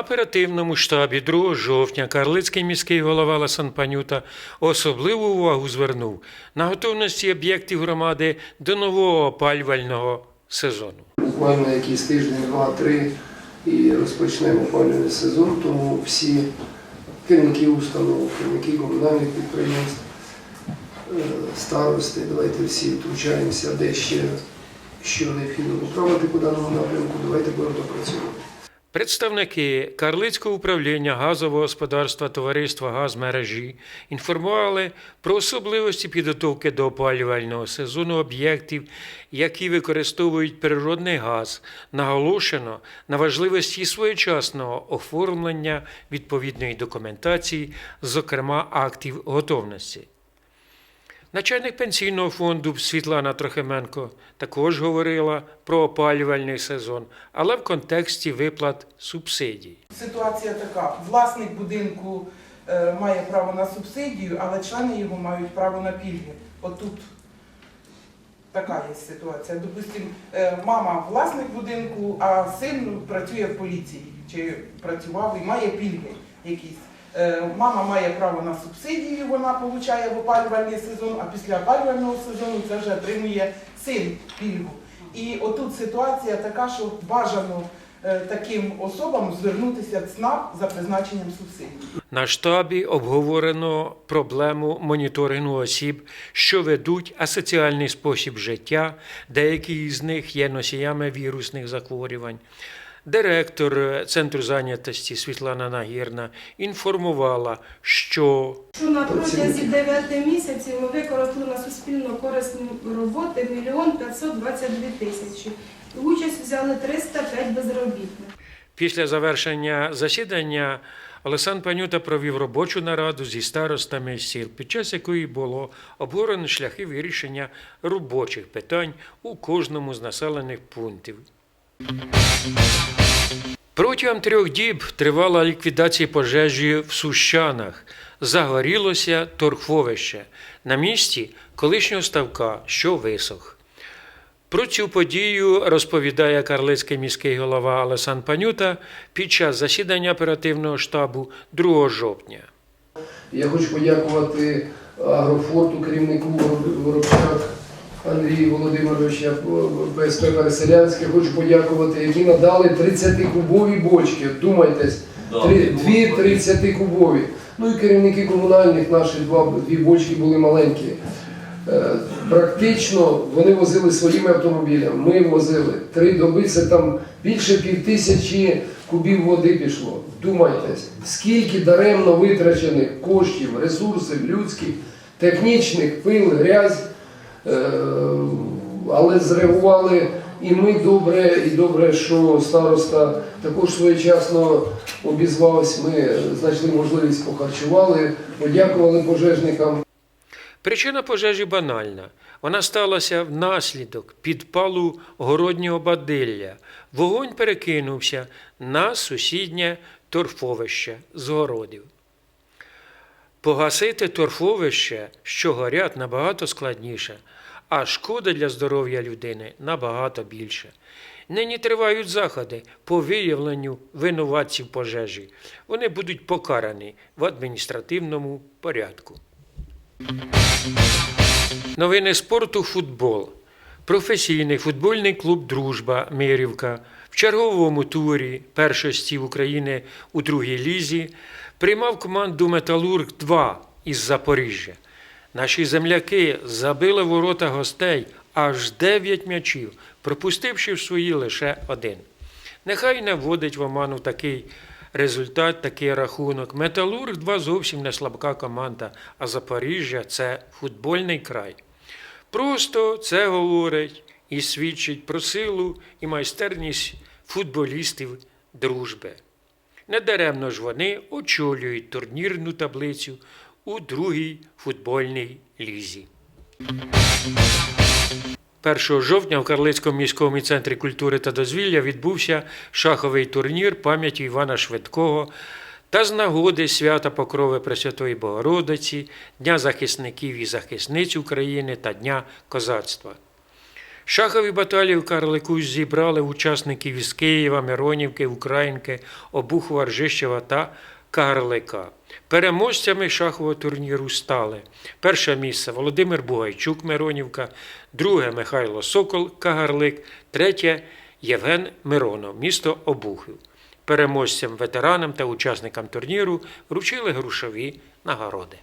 Оперативному штабі 2 жовтня Карлицький міський голова Ласан Панюта особливу увагу звернув на готовності об'єктів громади до нового опалювального сезону. Буквально якийсь тиждень, два-три і розпочнемо опалювальний сезон, тому всі керівники установ, керівники комунальних підприємств, е, старости, давайте всі втручаємося, де ще що необхідно поправити по даному напрямку, давайте будемо допрацьовувати. Представники Карлицького управління газового господарства товариства «Газмережі» інформували про особливості підготовки до опалювального сезону об'єктів, які використовують природний газ. Наголошено на важливості своєчасного оформлення відповідної документації, зокрема актів готовності. Начальник пенсійного фонду Світлана Трохименко також говорила про опалювальний сезон, але в контексті виплат субсидій. Ситуація така: власник будинку е, має право на субсидію, але члени його мають право на пільги. Отут така є ситуація. Допустим, е, мама власник будинку, а син працює в поліції чи працював і має пільги якісь. Е, Мама має право на субсидію, вона отримує в опалювальний сезон, а після опалювального сезону це вже отримує син пільгу. І отут ситуація така, що бажано е, таким особам звернутися в ЦНАП за призначенням субсидій. На штабі обговорено проблему моніторингу осіб, що ведуть асоціальний спосіб життя, деякі з них є носіями вірусних захворювань. Директор Центру зайнятості Світлана Нагірна інформувала, що Що на протязі 9 місяців ми використали на суспільно корисні роботи 1 мільйон 522 тисячі. Участь взяли 305 безробітних. Після завершення засідання Олександр Панюта провів робочу нараду зі старостами сіл, під час якої було обговорено шляхи вирішення робочих питань у кожному з населених пунктів. Протягом трьох діб тривала ліквідація пожежі в Сущанах. Загорілося торфовище на місці колишнього ставка, що висох. Про цю подію розповідає карлицький міський голова Олесан Панюта під час засідання оперативного штабу 2 жовтня. Я хочу подякувати Агрофорту, керівнику Воробчак Андрію Володимировича, ПСП Переселянське. Хочу подякувати, які надали 30-кубові бочки. Думайтесь, дві 30-кубові. Ну і керівники комунальних наші два, дві бочки були маленькі. Е, Практично вони возили своїми автомобілями. Ми возили три доби, це там більше пів тисячі кубів води пішло. Думайтесь, скільки даремно витрачених коштів, ресурсів людських, технічних, пил, грязь. Е, Але зреагували і ми добре, і добре, що староста також своєчасно обізвався. Ми знайшли можливість похарчували, подякували пожежникам. Причина пожежі банальна. Вона сталася внаслідок підпалу городнього бадилля. Вогонь перекинувся на сусіднє торфовище з городів. Погасити торфовище, що горять, набагато складніше, а шкода для здоров'я людини набагато більше. Нині тривають заходи по виявленню винуватців пожежі. Вони будуть покарані в адміністративному порядку. Новини спорту футбол. Професійний футбольний клуб Дружба Мирівка в черговому турі першості України у другій лізі приймав команду Металург 2 із Запоріжжя. Наші земляки забили ворота гостей аж 9 м'ячів, пропустивши в свої лише один. Нехай не вводить в оману такий результат, такий рахунок. Металург 2 зовсім не слабка команда, а Запоріжжя це футбольний край. Просто це говорить і свідчить про силу і майстерність футболістів дружби. Недаремно ж вони очолюють турнірну таблицю у другій футбольній лізі. 1 жовтня в Карлицькому міському центрі культури та дозвілля відбувся шаховий турнір пам'яті Івана Швидкого та з нагоди свята Покрови Пресвятої Богородиці, Дня захисників і захисниць України та Дня козацтва. Шахові баталії в Карлику зібрали учасників із Києва, Миронівки, Українки, Обухова, Ржищева та Карлика. Переможцями шахового турніру стали перше місце Володимир Бугайчук, Миронівка, друге Михайло Сокол, Кагарлик, третє Євген Миронов, місто Обухів. Переможцям, ветеранам та учасникам турніру вручили грошові нагороди.